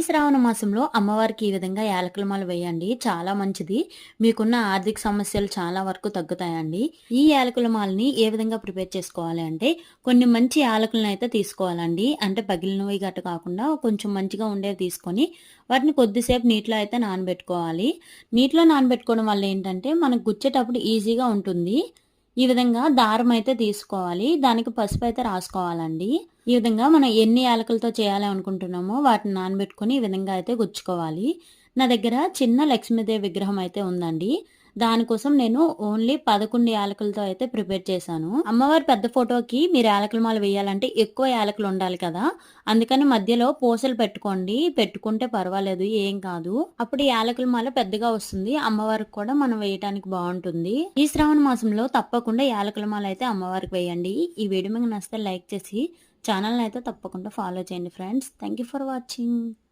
ఈ శ్రావణ మాసంలో అమ్మవారికి ఈ విధంగా యాలకుల మాల వేయండి. చాలా మంచిది. మీకున్న ఆర్థిక సమస్యలు చాలా వరకు తగ్గుతాయండి. ఈ యాలకుల మాలని ఏ విధంగా ప్రిపేర్ చేసుకోవాలి అంటే కొన్ని మంచి యాలకులను అయితే తీసుకోవాలండి. అంటే పగిలినవి గట్ట కాకుండా కొంచెం మంచిగా ఉండేవి తీసుకొని వాటిని కొద్దిసేపు నీటిలో అయితే నానబెట్టుకోవాలి. నీటిలో నానబెట్టుకోవడం వల్ల ఏంటంటే మనకు గుచ్చేటప్పుడు ఈజీగా ఉంటుంది. ఈ విధంగా దారం అయితే తీసుకోవాలి. దానికి పసుపు అయితే రాసుకోవాలండి. ఈ విధంగా మనం ఎన్ని యాలకులతో చేయాలి అనుకుంటున్నామో వాటిని నానబెట్టుకుని ఈ విధంగా అయితే గుచ్చుకోవాలి. నా దగ్గర చిన్న లక్ష్మీదేవి విగ్రహం అయితే ఉందండి. దానికోసం నేను ఓన్లీ పదకొండు యాలకులతో అయితే ప్రిపేర్ చేశాను. అమ్మవారి పెద్ద ఫోటోకి మీరు యాలకుల మాల వేయాలంటే ఎక్కువ యాలకులు ఉండాలి కదా. అందుకని మధ్యలో పూసలు పెట్టుకోండి. పెట్టుకుంటే పర్వాలేదు ఏం కాదు. అప్పుడు యాలకుల మాల పెద్దగా వస్తుంది. అమ్మవారికి కూడా మనం వేయటానికి బాగుంటుంది. ఈ శ్రావణ మాసంలో తప్పకుండా యాలకుల మాల అయితే అమ్మవారికి వేయండి. ఈ వీడియో మీకు నచ్చితే లైక్ చేసి ఛానల్ని అయితే తప్పకుండా ఫాలో చేయండి friends thank you for watching